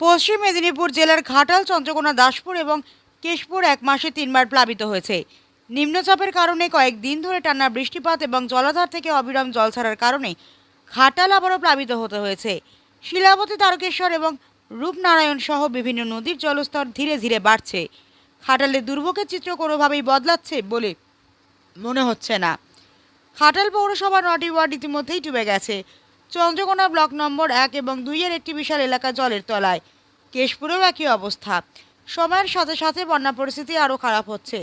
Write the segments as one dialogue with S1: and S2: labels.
S1: পশ্চিম মেদিনীপুর জেলার ঘাটাল, চন্দ্রকোনা, দাসপুর এবং কেশপুর এক মাসে তিনবার প্লাবিত হয়েছে। নিম্নচাপের কারণে কয়েকদিন ধরে টানা বৃষ্টিপাত এবং জলাধার থেকে অবিরাম জল ছাড়ার কারণে ঘাটাল আবারও প্লাবিত হতে হয়েছে। শিলাবতী, তারকেশ্বর এবং রূপনারায়ণ সহ বিভিন্ন নদীর জলস্তর ধীরে ধীরে বাড়ছে। ঘাটালের দুর্ভোগের চিত্র কোনোভাবেই বদলাচ্ছে বলে মনে হচ্ছে না। খাটাল পৌরসভা নটি ওয়ার্ড ইতিমধ্যেই ডুবে গেছে। চন্দ্রকোনা ব্লক নম্বর এক এবং দুইয়ের একটি বিশাল এলাকা জলের তলায়। কেশপুরেও একই অবস্থা। সময়ের সাথে সাথে বন্যা পরিস্থিতি আরও খারাপ হচ্ছে।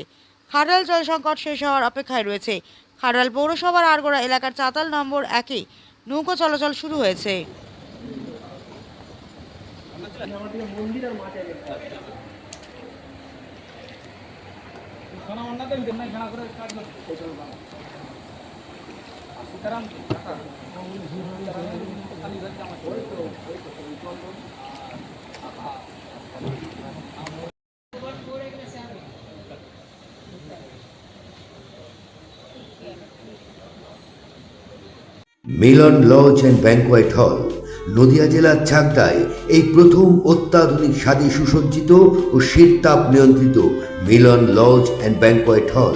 S1: খাড়াল জল সংকট শেষ হওয়ার অপেক্ষায় রয়েছে। খাড়াল পৌরসভার আরগোড়া এলাকার চাতাল নম্বর একে নৌকো চলাচল শুরু হয়েছে।
S2: মিলন লজ অ্যান্ড ব্যাংকোয়েট হল, নদিয়া জেলার চাকদায় এই প্রথম অত্যাধুনিক স্বাদে সুসজ্জিত ও শীত তাপ নিয়ন্ত্রিত মিলন লজ অ্যান্ড ব্যাংকোয়েট হল।